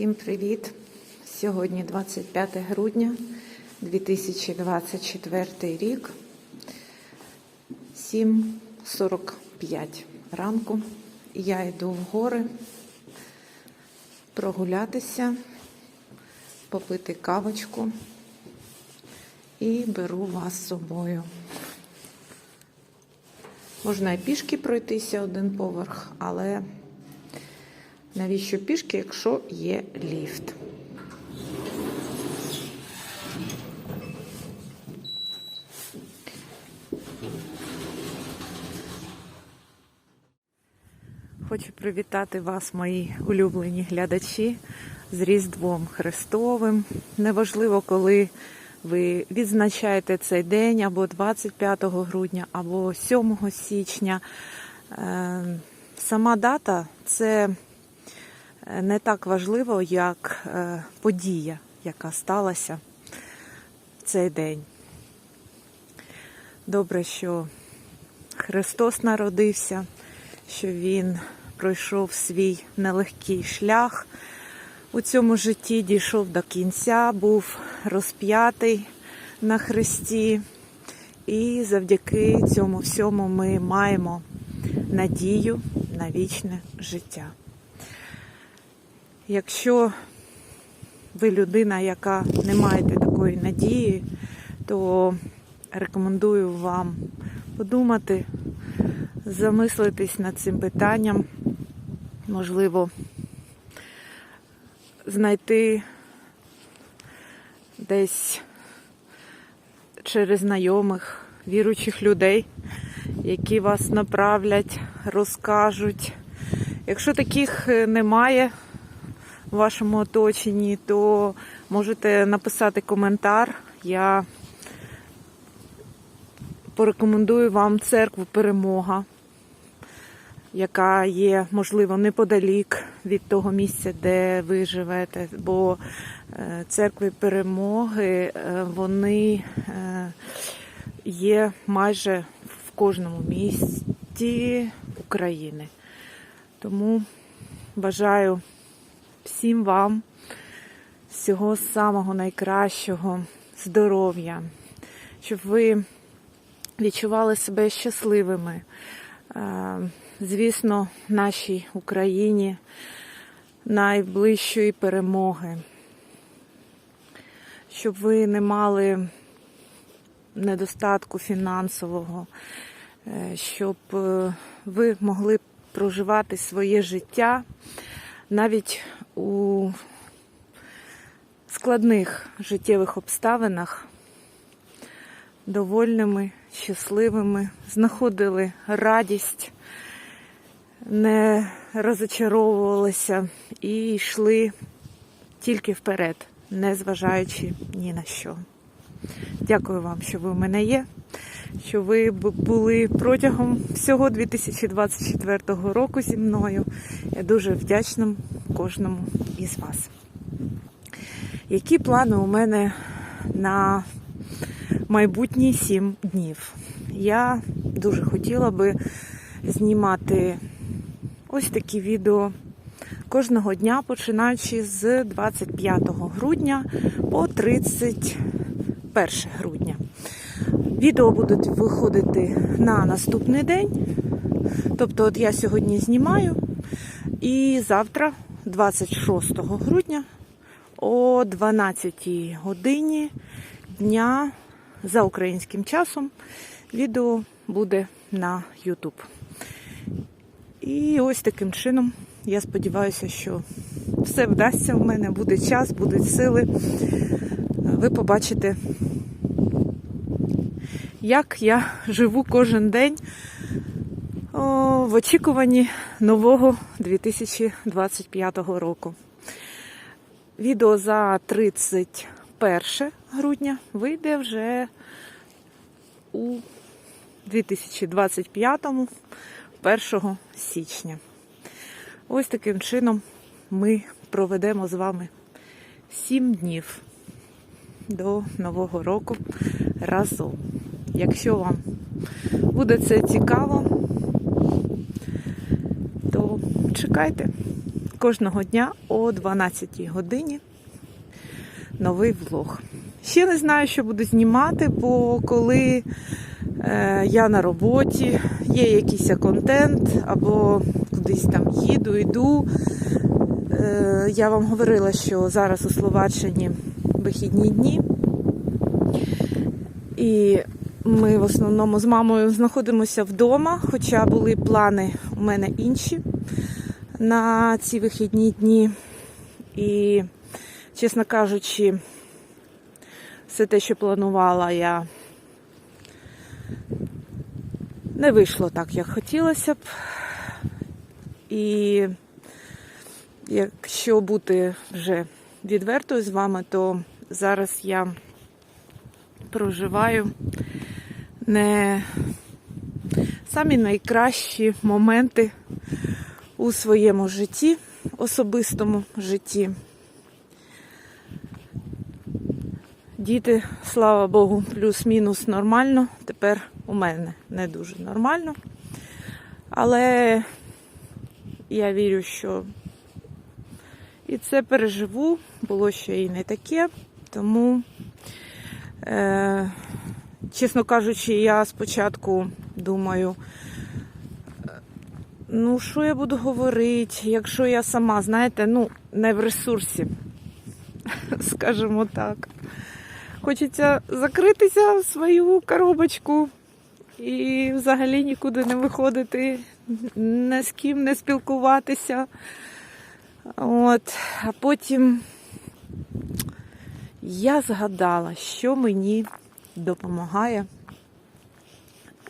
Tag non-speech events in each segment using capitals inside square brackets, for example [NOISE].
Всім привіт! Сьогодні 25 грудня 2024 рік, 7.45 ранку. Я йду в гори прогулятися, попити кавочку і беру вас з собою. Можна і пішки пройтися один поверх, але навіщо пішки, якщо є ліфт? Хочу привітати вас, мої улюблені глядачі, з Різдвом Христовим. Неважливо, коли ви відзначаєте цей день або 25 грудня, або 7 січня. Е, Сама дата це не так важливо, як е, подія, яка сталася в цей день. Добре, що Христос народився, що Він пройшов свій нелегкий шлях у цьому житті, дійшов до кінця, був розп'ятий на Христі. І завдяки цьому всьому ми маємо надію на вічне життя. Якщо ви людина, яка не маєте такої надії, то рекомендую вам подумати, замислитись над цим питанням, можливо, знайти десь через знайомих, віруючих людей, які вас направлять, розкажуть. Якщо таких немає в вашому оточенні, то можете написати коментар. Я порекомендую вам церкву Перемога, яка є, можливо, неподалік від того місця, де ви живете. Бо е, церкви перемоги, е, вони е, є майже в кожному місті України. Тому бажаю всім вам всього самого найкращого, здоров'я, щоб ви відчували себе щасливими. Звісно, нашій Україні найближчої перемоги, щоб ви не мали недостатку фінансового, щоб ви могли проживати своє життя навіть у складних життєвих обставинах довольними, щасливими, знаходили радість, не розочаровувалися і йшли тільки вперед, не зважаючи ні на що. Дякую вам, що ви в мене є, що ви були протягом всього 2024 року зі мною. Я дуже вдячна кожному із вас. Які плани у мене на майбутні сім днів? Я дуже хотіла би знімати ось такі відео кожного дня, починаючи з 25 грудня по 31 грудня. Відео будуть виходити на наступний день. Тобто, от я сьогодні знімаю, і завтра, 26 грудня, о 12 годині дня за українським часом відео буде на YouTube. І ось таким чином я сподіваюся, що все вдасться в мене, буде час, будуть сили. Ви побачите, як я живу кожен день о, в очікуванні нового 2025 року. Відео за 31 грудня вийде вже у 2025 1 січня. Ось таким чином ми проведемо з вами 7 днів до Нового року разом. Якщо вам буде це цікаво, то чекайте. кожного дня о 12 годині новий влог. Ще не знаю, що буду знімати, бо коли е, я на роботі, є якийсь контент, або кудись там їду, йду. Е, я вам говорила, що зараз у Словаччині вихідні дні. І ми в основному з мамою знаходимося вдома, хоча були плани у мене інші на ці вихідні дні. І, чесно кажучи, все те, що планувала, я не вийшло так, як хотілося б. І якщо бути вже відвертою з вами, то зараз я проживаю не самі найкращі моменти у своєму житті, особистому житті. Діти, слава Богу, плюс-мінус нормально. Тепер у мене не дуже нормально. Але я вірю, що і це переживу, було ще і не таке. Тому, е, чесно кажучи, я спочатку думаю, е, ну, що я буду говорити, якщо я сама, знаєте, ну, не в ресурсі, [LAUGHS] скажімо так. Хочеться закритися в свою коробочку і взагалі нікуди не виходити, ні з ким не спілкуватися. От, а потім я згадала, що мені допомагає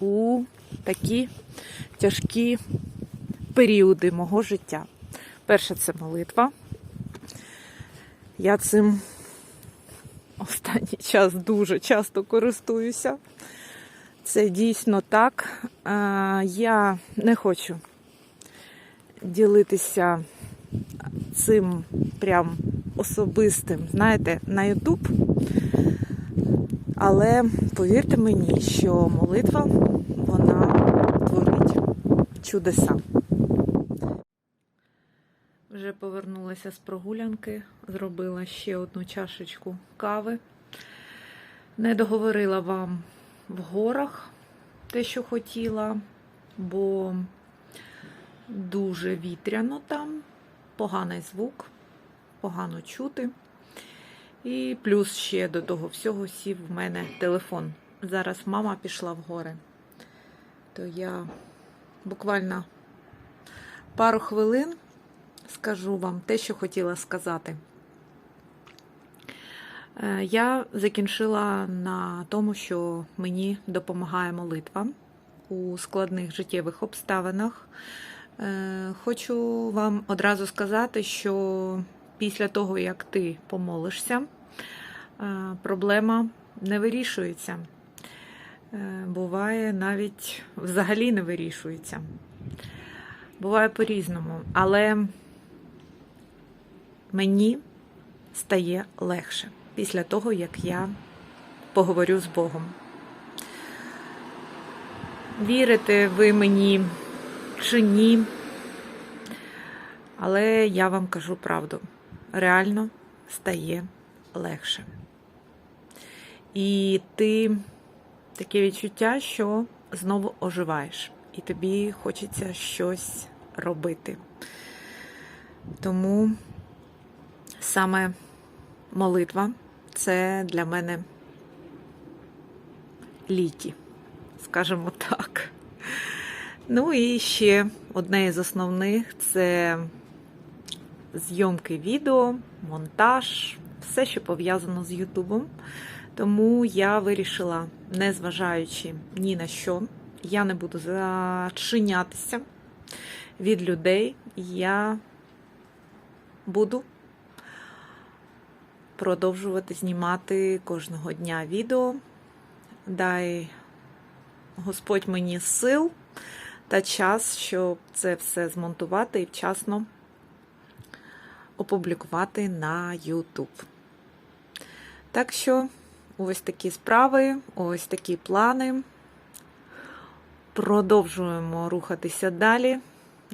у такі тяжкі періоди мого життя. Перше це молитва. Я цим останній час дуже часто користуюся. Це дійсно так. Я не хочу ділитися цим прям особистим, знаєте, на Ютуб. Але повірте мені, що молитва вона творить чудеса. Вже повернулася з прогулянки, зробила ще одну чашечку кави. Не договорила вам в горах те, що хотіла, бо дуже вітряно там, поганий звук, погано чути. І плюс ще до того всього сів в мене телефон. Зараз мама пішла в гори, то я буквально пару хвилин скажу вам те, що хотіла сказати. Е, Я закінчила на тому, що мені допомагає молитва у складних життєвих обставинах. Е, Хочу вам одразу сказати, що після того, як ти помолишся, е, проблема не вирішується. Е, Буває, навіть взагалі не вирішується. Буває по-різному, але мені стає легше після того, як я поговорю з Богом. Вірите ви мені чи ні, але я вам кажу правду. Реально стає легше. І ти таке відчуття, що знову оживаєш, і тобі хочеться щось робити. Тому саме молитва це для мене ліки, скажімо так. Ну і ще одне із основних це зйомки відео, монтаж, все, що пов'язано з Ютубом. Тому я вирішила, незважаючи ні на що, я не буду зачинятися від людей. Я буду продовжувати знімати кожного дня відео. Дай Господь мені сил та час, щоб це все змонтувати і вчасно опублікувати на YouTube. Так що, ось такі справи, ось такі плани. Продовжуємо рухатися далі.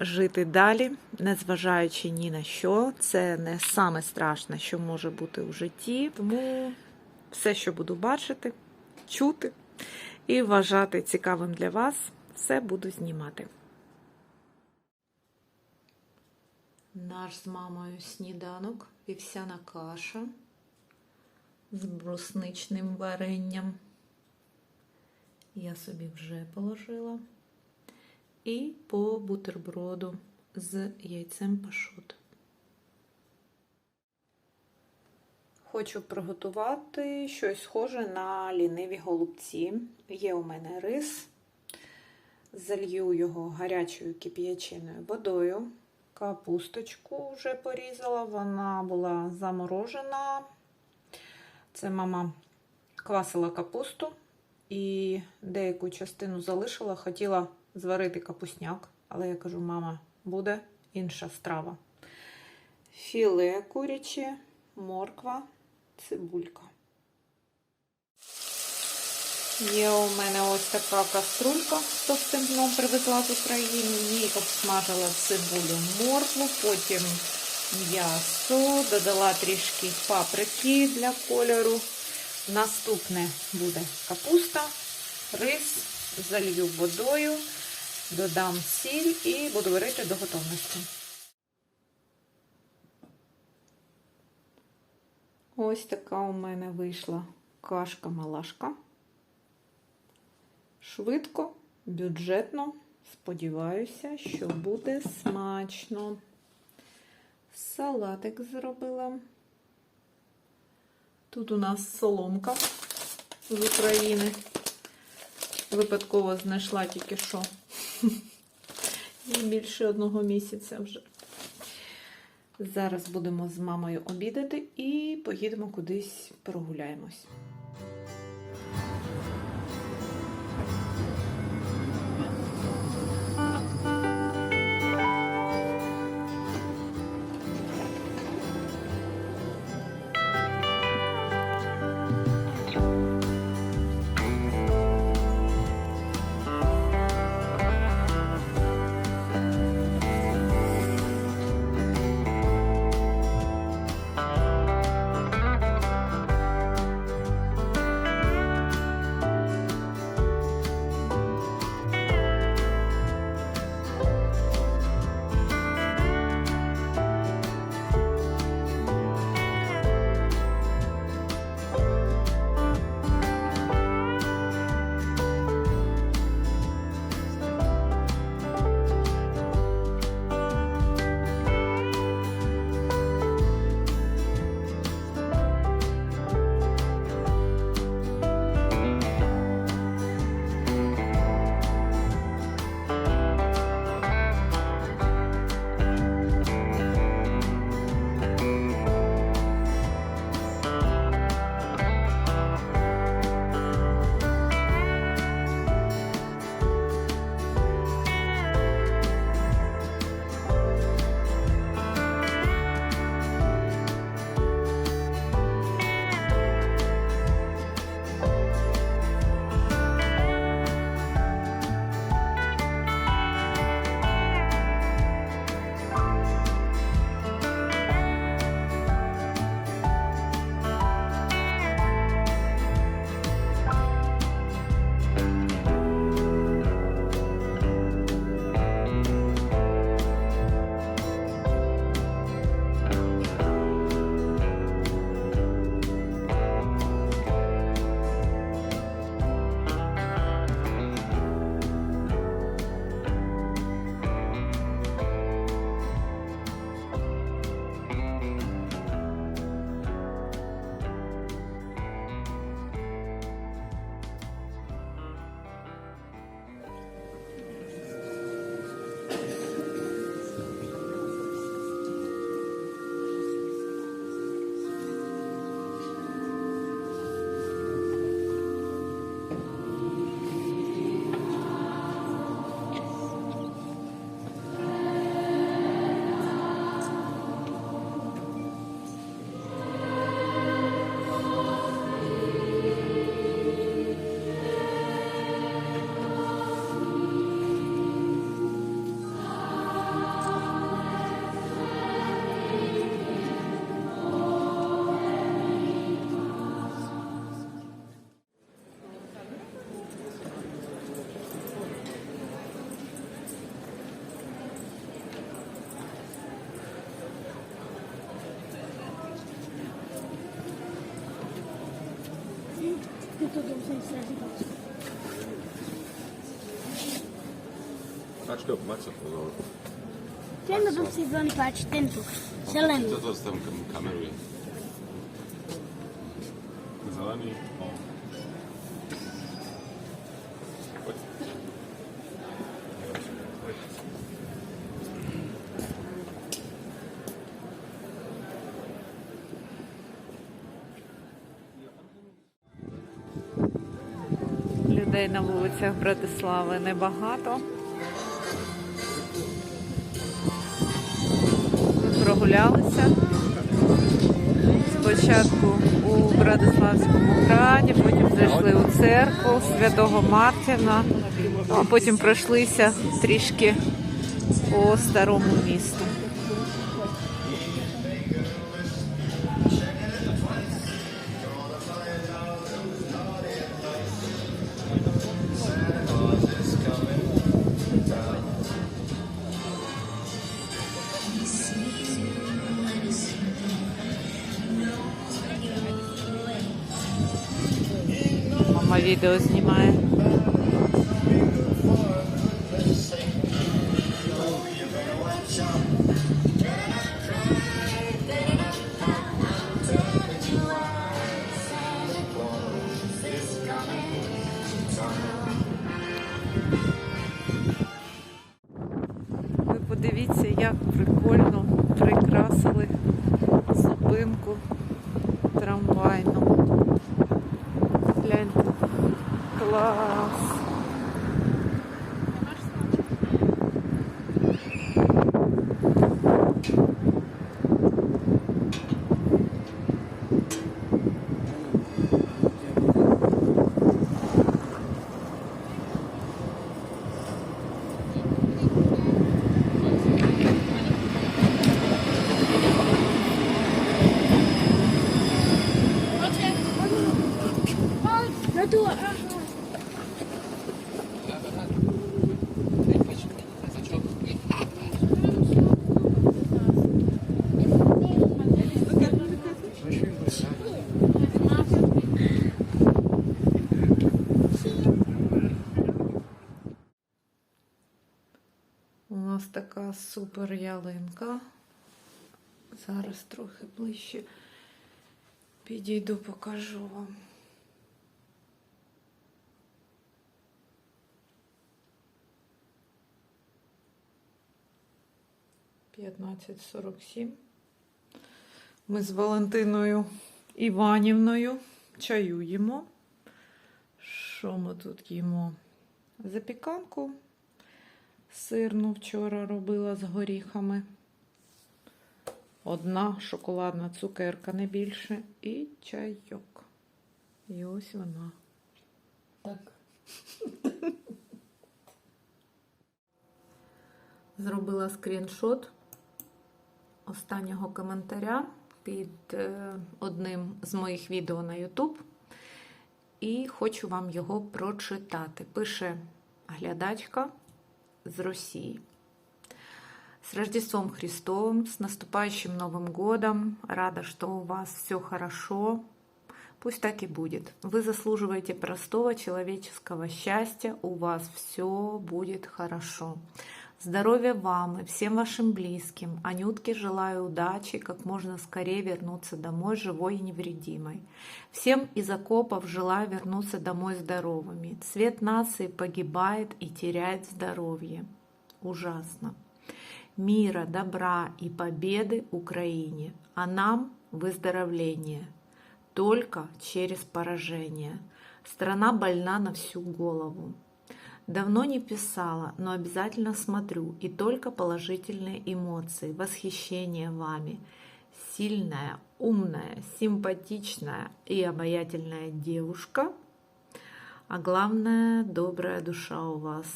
жити далі, незважаючи ні на що. Це не саме страшне, що може бути у житті. Тому все, що буду бачити, чути і вважати цікавим для вас, все буду знімати. Наш з мамою сніданок, вівсяна каша з брусничним варенням. Я собі вже положила. І по бутерброду з яйцем пашот. Хочу приготувати щось схоже на ліниві голубці. Є у мене рис. Залью його гарячою кип'яченою водою. Капусточку вже порізала, вона була заморожена. Це мама квасила капусту і деяку частину залишила. Хотіла зварити капусняк, але я кажу, мама, буде інша страва. Філе куряче, морква, цибулька. Є у мене ось така каструлька з товстим дном привезла з України. Їй обсмажила цибулю моркву, потім м'ясо, додала трішки паприки для кольору. Наступне буде капуста, рис, залью водою, додам сіль і буду варити до готовності. Ось така у мене вийшла кашка-малашка. Швидко, бюджетно. Сподіваюся, що буде смачно. Салатик зробила. Тут у нас соломка з України. Випадково знайшла тільки що. І більше одного місяця вже. Зараз будемо з мамою обідати і поїдемо кудись прогуляємось. tutuyorum sen istersen kalsın. Kaç köp maç Ten do dom si zvoni pač ten tu. Zelen. Zato ste v kameru. Вулицях Братислави небагато. Ми прогулялися. Спочатку у Братиславському граді, потім зайшли у церкву Святого Мартіна, а потім пройшлися трішки по старому місту. Мама супер ялинка. Зараз трохи ближче підійду, покажу вам. П'ятнадцять сорок сім. Ми з Валентиною Іванівною чаюємо. Що ми тут їмо? Запіканку сирну вчора робила з горіхами. Одна шоколадна цукерка не більше і чайок. І ось вона. Так. Зробила скріншот останнього коментаря під е, одним з моїх відео на YouTube. І хочу вам його прочитати. Пише глядачка з Росії. С Рождеством Христовым, с наступающим Новым годом. Рада, что у вас все хорошо. Пусть так и будет. Вы заслуживаете простого человеческого счастья. У вас все будет хорошо. Здоровья вам и всем вашим близким. Анютке желаю удачи, как можно скорее вернуться домой живой и невредимой. Всем из окопов желаю вернуться домой здоровыми. Цвет нации погибает и теряет здоровье. Ужасно. Мира, добра и победы Украине, а нам выздоровление. Только через поражение. Страна больна на всю голову. Давно не писала, но обязательно смотрю, и только положительные эмоции, восхищение вами. Сильная, умная, симпатичная и обаятельная девушка, а главное, добрая душа у вас.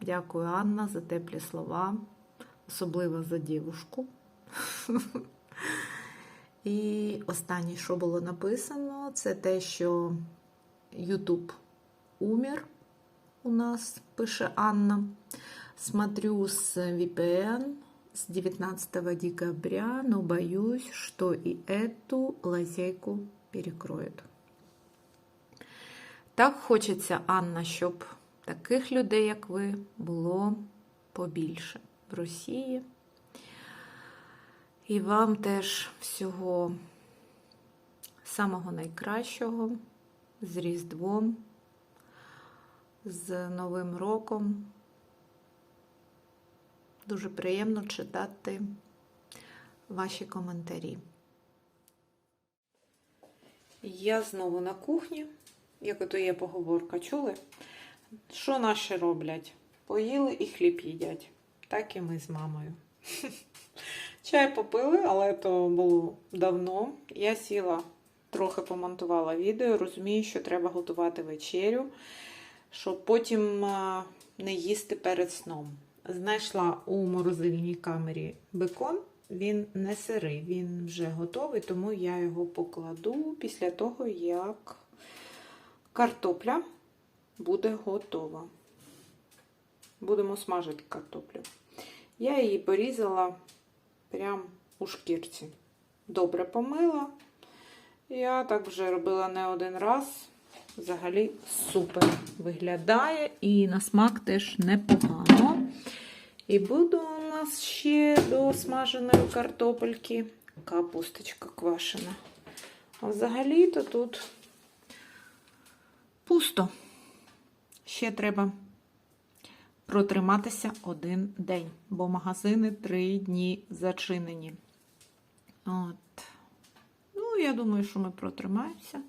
Дякую, Анна, за теплі слова, особливо за дівушку. І [LAUGHS] останнє, що було написано, це те, що YouTube умер у нас, пише Анна. Смотрю с VPN с 19 декабря, но боюсь, что и эту лазейку перекроют. Так хочеться, Анна, щоб таких людей, як ви, було побільше в Росії. І вам теж всього самого найкращого з Різдвом, з Новим роком. Дуже приємно читати ваші коментарі. Я знову на кухні, як ото є поговорка, чули? Що наші роблять? Поїли і хліб їдять. Так і ми з мамою. [LAUGHS] Чай попили, але то було давно. Я сіла, трохи помонтувала відео, розумію, що треба готувати вечерю, щоб потім не їсти перед сном. Знайшла у морозильній камері бекон. Він не сирий, він вже готовий, тому я його покладу після того, як картопля буде готова. Будемо смажити картоплю. Я її порізала прямо у шкірці. Добре помила. Я так вже робила не один раз. Взагалі супер виглядає і на смак теж непогано. І буде у нас ще до смаженої картопельки капусточка квашена. А взагалі-то тут пусто. Ще треба протриматися один день, бо магазини три дні зачинені. От. Ну, я думаю, що ми протримаємося.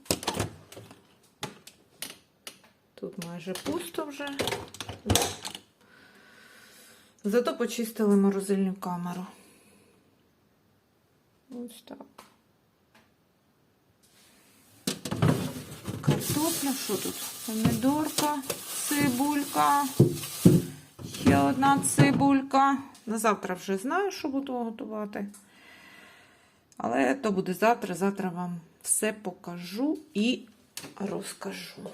Тут майже пусто вже. Зато почистили морозильну камеру. Ось так. Картопля, що тут? Помідорка, цибулька, ще одна цибулька. На завтра вже знаю, що буду готувати. Але то буде завтра. Завтра вам все покажу і розкажу.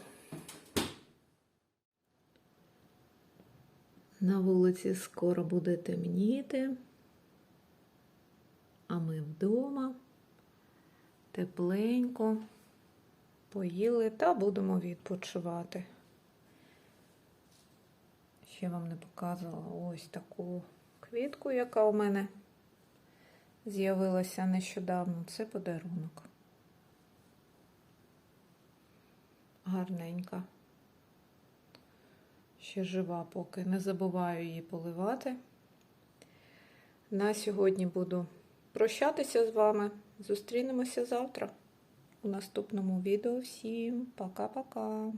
На вулиці скоро буде темніти, а ми вдома тепленько поїли та будемо відпочивати. Ще вам не показувала ось таку квітку, яка у мене з'явилася нещодавно. Це подарунок. Гарненька. Ще жива поки. Не забуваю її поливати. На сьогодні буду прощатися з вами. Зустрінемося завтра у наступному відео. Всім пока-пока!